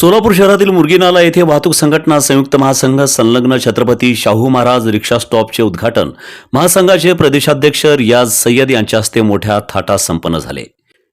सोलापूर शहरातील मुरगीनाला येथे वाहतूक संघटना संयुक्त महासंघ संलग्न छत्रपती शाहू महाराज रिक्षा स्टॉपचे उद्घाटन महासंघाचे प्रदेशाध्यक्ष रियाज सय्यद यांच्या हस्ते मोठ्या थाटात संपन्न झाले.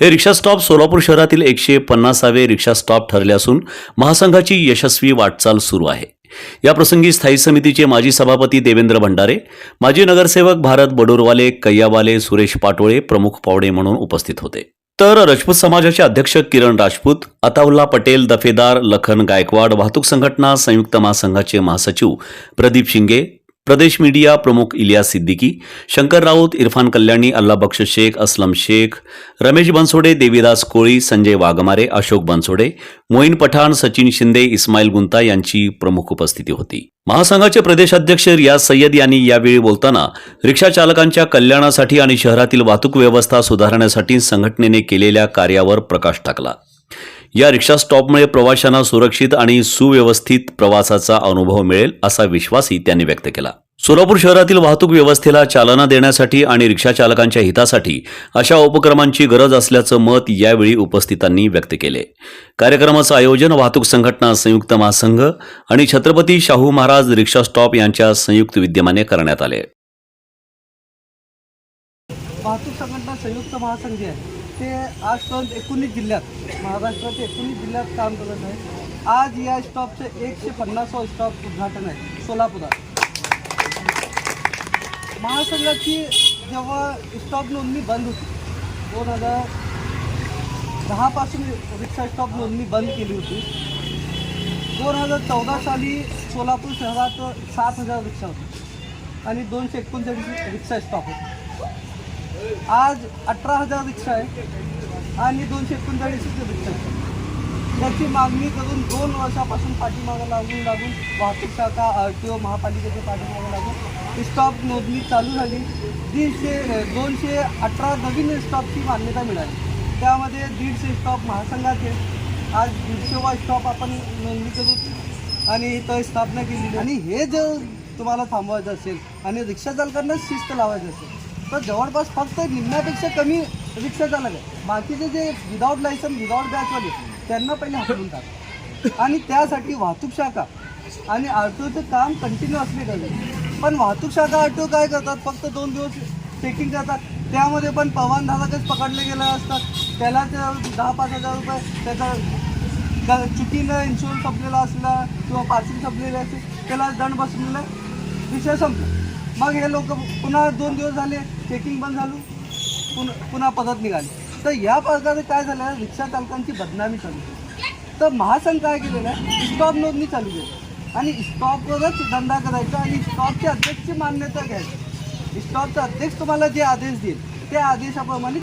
हे रिक्षा स्टॉप सोलापूर शहरातील एकशे पन्नासावे रिक्षा स्टॉप ठरले असून महासंघाची यशस्वी वाटचाल सुरू आहे. या प्रसंगी स्थायी समितीचे माजी सभापती देवेंद्र भंडारे माजी नगरसेवक भारत बडोरवाले कैयावाले सुरेश पाटोळे प्रमुख पावडे म्हणून उपस्थित होते. तर राजपूत समाजाचे अध्यक्ष किरण राजपूत अताउल्ला पटेल दफेदार लखन गायकवाड वाहतूक संघटना संयुक्त महासंघाचे महासचिव प्रदीप शिंगे प्रदेश मीडिया प्रमुख इलियास सिद्दीकी शंकर राऊत इरफान कल्याणी अल्लाबक्ष शेख अस्लम शेख रमेश बनसोडे देवीदास कोळी संजय वाघमारे अशोक बनसोडे मोईन पठाण सचिन शिंदे इस्माईल गुंता यांची प्रमुख उपस्थिती होती. महासंघाचे प्रदेशाध्यक्ष रियाज सय्यद यांनी यावेळी बोलताना रिक्षा चालकांच्या कल्याणासाठी आणि शहरातील वाहतूक व्यवस्था सुधारण्यासाठी संघटनेने केलेल्या कार्यावर प्रकाश टाकला. या रिक्षा स्टॉपमुळे प्रवाशांना सुरक्षित आणि सुव्यवस्थित प्रवासाचा अनुभव मिळेल असा विश्वासही त्यांनी व्यक्त केला. सोलापूर शहरातील वाहतूक व्यवस्थेला चालना देण्यासाठी आणि रिक्षा चालकांच्या हितासाठी अशा उपक्रमांची गरज असल्याचं मत यावेळी उपस्थितांनी व्यक्त केले. कार्यक्रमाचं आयोजन वाहतूक संघटना संयुक्त महासंघ आणि छत्रपती शाहू महाराज रिक्षा स्टॉप यांच्या संयुक्त विद्यमाने करण्यात आले. वाहतूक संघटना संयुक्त महासंघ आहे. ते आजपर्यंत एकोणीस जिल्ह्यात महाराष्ट्राच्या एकोणीस जिल्ह्यात काम करत आहे. आज या स्टॉपचं एकशे पन्नासावं स्टॉप उद्घाटन आहे सोलापुरात. महासंघाची जेव्हा स्टॉप नोंदणी बंद होती दोन हजार दहापासून रिक्षा स्टॉप नोंदणी बंद केली होती. दोन हजार चौदा साली सोलापूर शहरात सात हजार रिक्षा होती आणि दोनशे एकोणचाळीस रिक्षा स्टॉप होते आज अठरा हजार रिक्षा आहे आणि दोनशे एकोणचाळीस रिक्षा आहे याची मागणी करून दोन वर्षापासून पाठीमागं लागून लागून वाहतूक शाखा आर टी ओ महापालिकेच्या पाठीमागं लागून स्टॉप नोंदणी चालू झाली. दीडशे दोनशे अठरा नवीन स्टॉपची मान्यता मिळाली. त्यामध्ये दीडशे स्टॉप महासंघाचे आज दीडशेवा स्टॉप आपण नोंदणी करू. आणि इथं स्थापना केली आणि हे जर तुम्हाला थांबवायचं असेल आणि रिक्षा चालकांना शिस्त लावायचं असेल तर जवळपास फक्त निम्म्यापेक्षा कमी रिक्षा चालक आहे बाकीचे जे विदाऊट लायसन विदाऊट बॅचवाले त्यांना पहिले हटवून टाका. आणि त्यासाठी वाहतूक शाखा आणि आर काम कंटिन्यू असले पाहिजे. पण वाहतूक शाखा आर काय करतात? फक्त दोन दिवस चेकिंग करतात त्यामध्ये पण पवन पवानधारकच पकडले गेले असतात. त्याला दहा पाच हजार रुपये त्याचा चुकीनं इन्शुरन्स संपलेला असला किंवा पासिंग संपलेलं असेल त्याला दंड बसलेला विषय संपला. मग हे लोक पुन्हा दोन दिवस झाले चेकिंग बंद झालं पुन्हा पुन्हा परत निघाले. तर या प्रकारे काय झालं? रिक्षा चालकांची बदनामी चालू केली तर महासंघ काय केलेलं आहे? स्टॉप नोंदणी चालू केली. आणि स्टॉपवरच धंदा करायचा आणि स्टॉपच्या अध्यक्षची मान्यता घ्यायची. स्टॉपचा अध्यक्ष तुम्हाला जे आदेश देईल त्या आदेशाप्रमाणे